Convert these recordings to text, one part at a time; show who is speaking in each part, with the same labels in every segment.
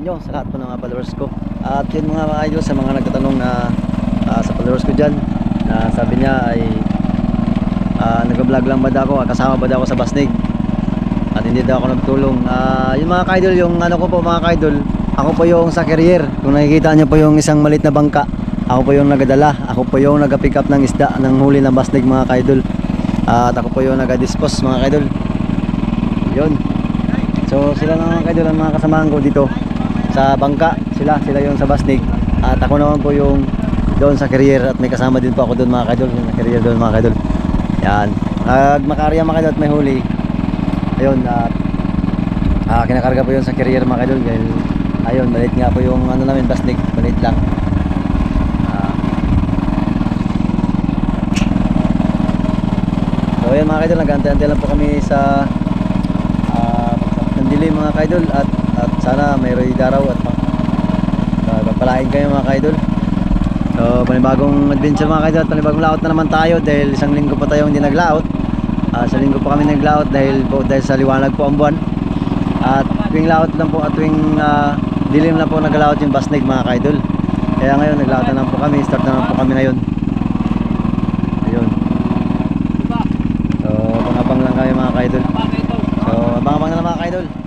Speaker 1: inyo sa lahat po ng mga followers ko. At yun mga mga sa mga nagtatanong na ah, sa followers ko dyan na sabi niya ay uh, nag-vlog lang ba daw ako, kasama ba ako sa Basnig at hindi daw ako nagtulong. Ah, yung mga idol, yung ano ko po mga idol, ako po yung sa carrier. Kung nakikita niyo po yung isang malit na bangka, ako po yung nagadala. Ako po yung nag-pick up ng isda ng huli ng Basnig mga idol. at ako po yung nag-dispose mga idol. Yun. So sila na mga kaidol ang mga kasamahan ko dito sa bangka. Sila, sila yung sa Basnig. At ako naman po yung doon sa career at may kasama din po ako doon mga kaidol. Yung career doon mga kaidol. Yan. Pag makarya mga kaidol at may huli. Ayun, at ah, kinakarga po yun sa career mga kaidol. Dahil ayun, maliit nga po yung ano namin Basnig. Maliit lang. Ah. So ayun mga kaidol, nag-antay-antay lang po kami sa uh, dilim mga kaidol at at sana mayroy daraw at uh, papalain kayo mga kaidol. So panibagong adventure mga kaidol at panibagong laot na naman tayo dahil isang linggo pa tayo hindi naglaot. Uh, sa linggo pa kami naglaot dahil po dahil sa liwanag po ang buwan. At tuwing laot lang po at tuwing uh, dilim lang po naglaot yung basnig mga kaidol. Kaya ngayon naglaot na lang po kami start na lang po kami ngayon. Ayun. So pangabang lang kami mga kaidol. So, abang-abang na lang mga kaidol.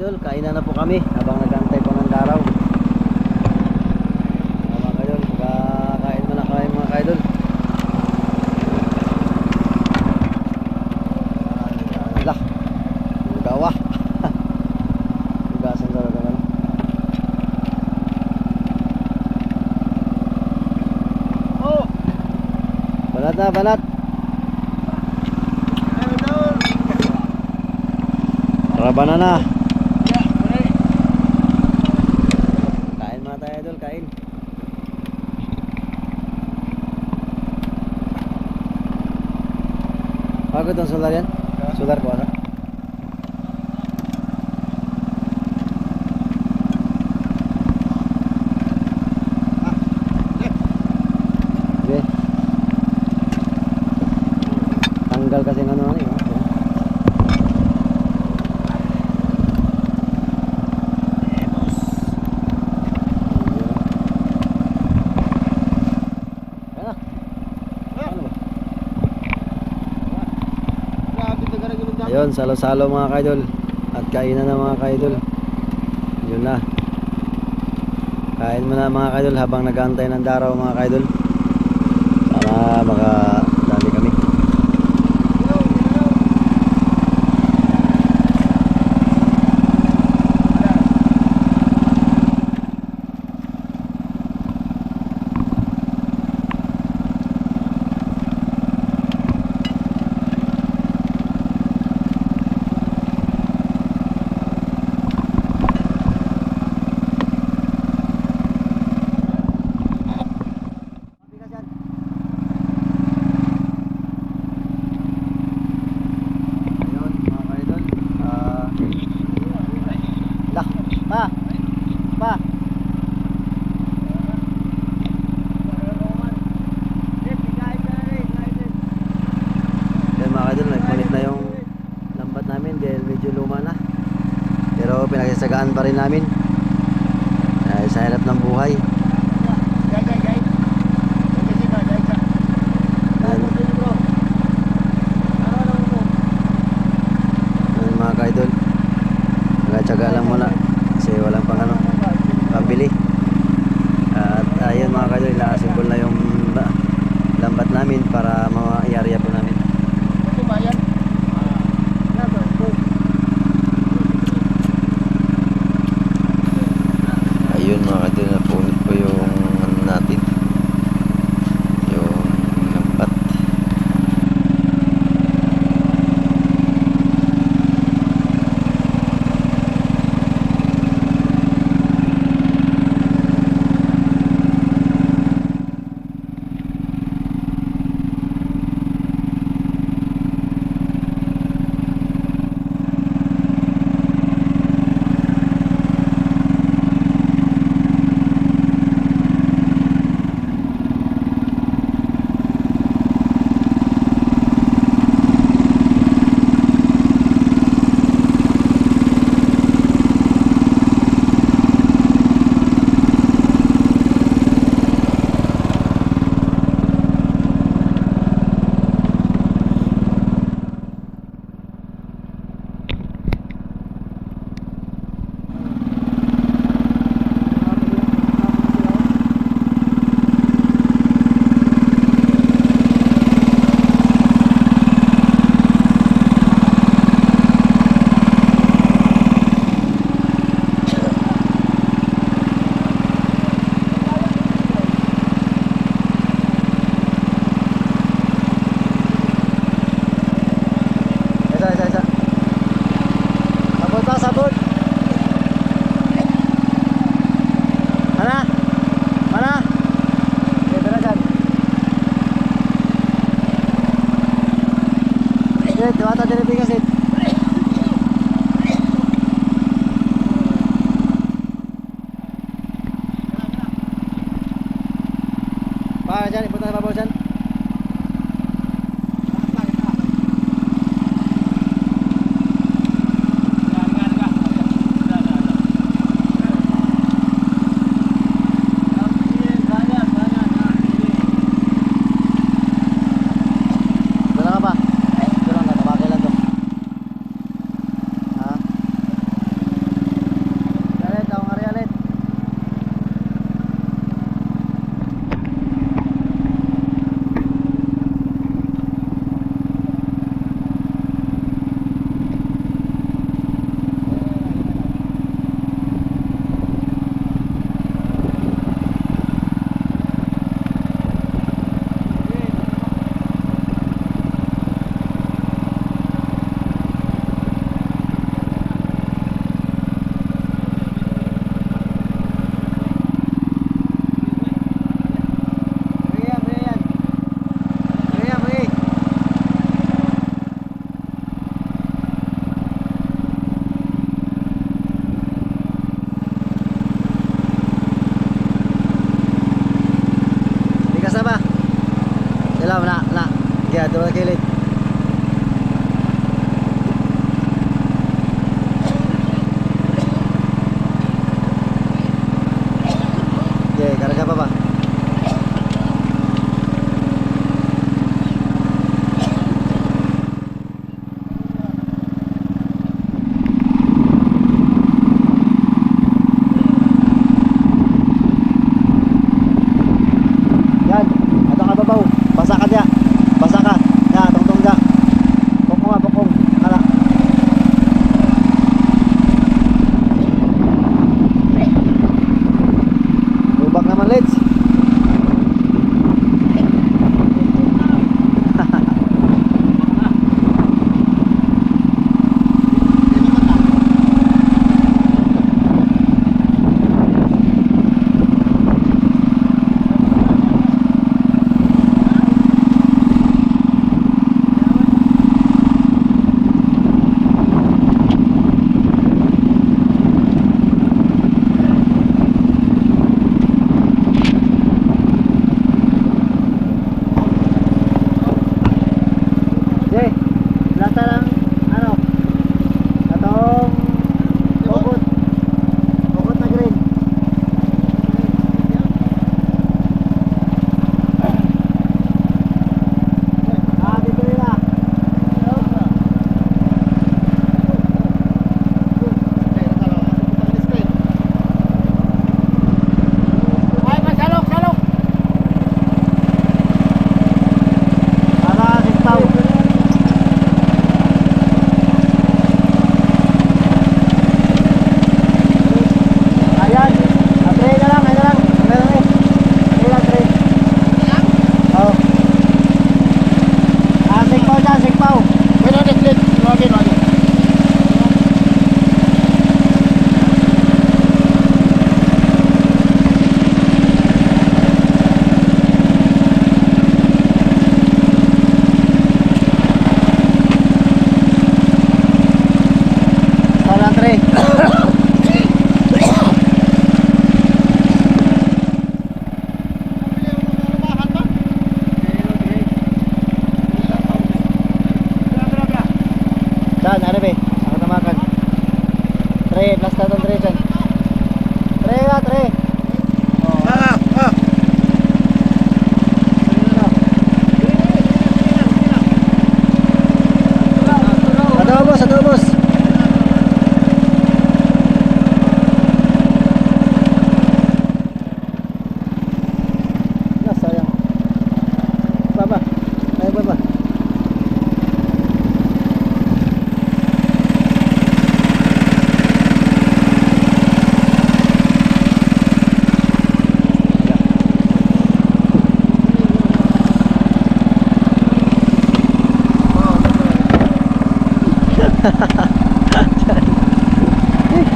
Speaker 1: Kaidol, kainan na po kami habang nagantay po ng daraw. Mga kaidol, kakain mo na kami mga kaidol. Lah, gawa. Tugasan talaga ano.
Speaker 2: Oh,
Speaker 1: Balat na, balat.
Speaker 2: idol.
Speaker 1: Tara banana.
Speaker 2: Ya, boleh.
Speaker 1: Kain mga tayo idol, kain. Bago itong solar yan? Solar ko ano? Sige. Tanggal kasi ng ano ano eh. Kaya na. Ano ba?
Speaker 2: Grabe na
Speaker 1: Ayun, salo-salo mga kaidol. At kainan na mga kaidol. Yun na. Kain mo na mga kaidol habang nag-aantay ng daraw mga kaidol. Para makadali kami.
Speaker 2: Ginaw, ginaw.
Speaker 1: Ayun mga kaidol. Ah. lah, pa. Pa. Yan mga kaidol, nagpalit na yung lambat namin dahil medyo luma na. Pero pinagsasagaan pa rin namin. Dahil sa hirap ng buhay.
Speaker 2: Ano?
Speaker 1: Ayun mga kaidol. Nagtsaga lang muna. Kasi walang pang ano, pambili. Ayun mga kaidol, ila-assemble na yung ba- lambat namin para todo aquel Limbaw. Wait on
Speaker 2: the plate. Login, login.
Speaker 1: Saan? Arabe? Ano Ang tamakan. Tre, last na itong tre dyan. Tre nga, tre. Tre.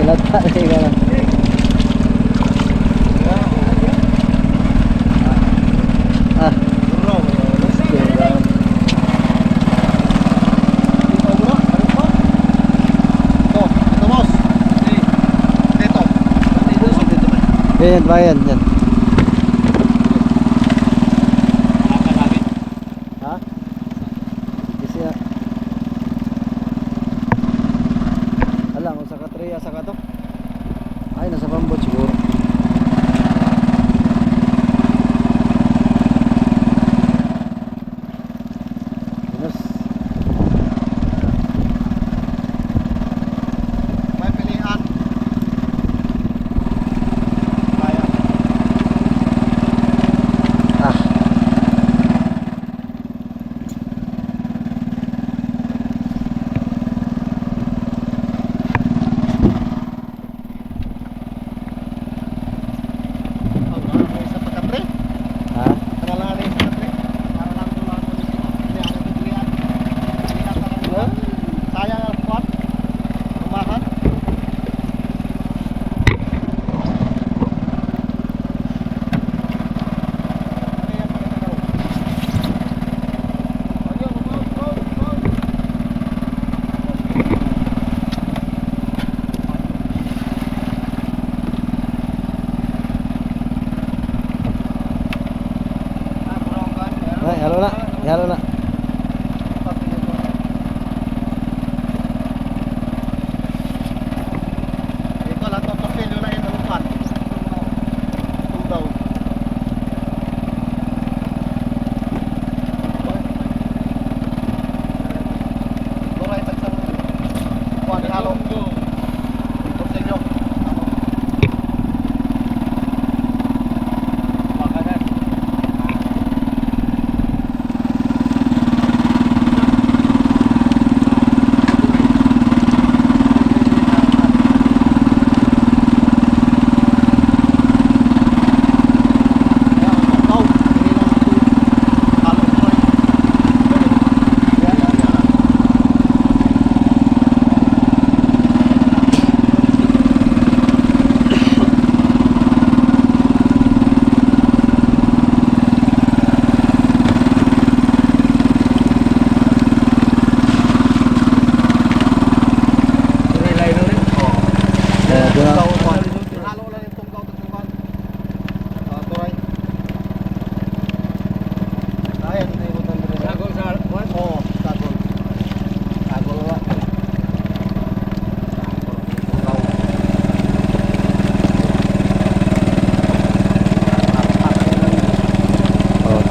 Speaker 1: Hilata
Speaker 2: talaga lang. Ah. Ayan, bayan,
Speaker 1: yan.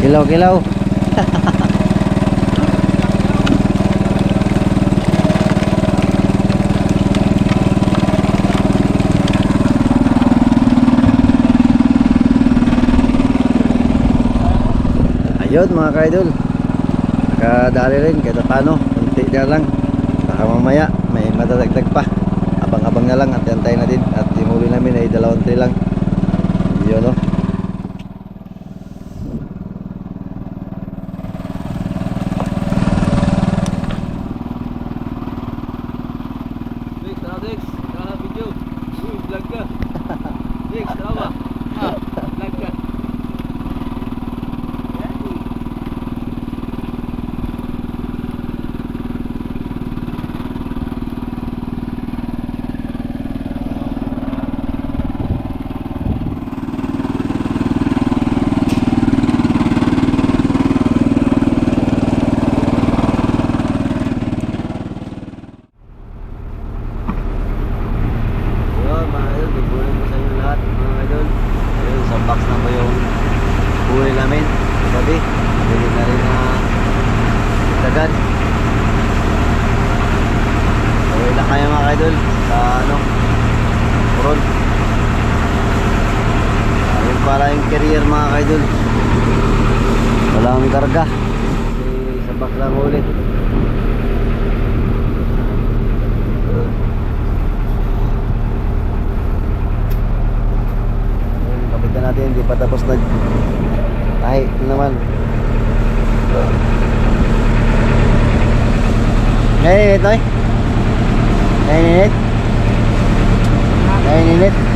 Speaker 1: Kilaw, kilaw. Ayun mga ka-idol. Nakadali rin kahit paano. Kunti na lang. Baka mamaya may madadagdag pa. Abang-abang na lang at antay na din. At yung huli namin ay dalawang tray lang. Yun no.
Speaker 3: Dex, tara Dex. Tara video. Uy, vlog ka. Dex, tara ba? Ah, vlog ka.
Speaker 1: Yun mga idol, bibulin ko sa inyo lahat mga idol. Ayun, sa box na ba yung huli namin? Gabi, bili na rin na dagan. Uwi na kayo mga idol sa ano, Coron. Ayun para yung carrier mga idol. Walang karga. Sa box lang huli. Ayun, kapitan natin, hindi pa tapos nag tahi naman. Ngayon, init, Noy? Ngayon, init? Ngayon, init?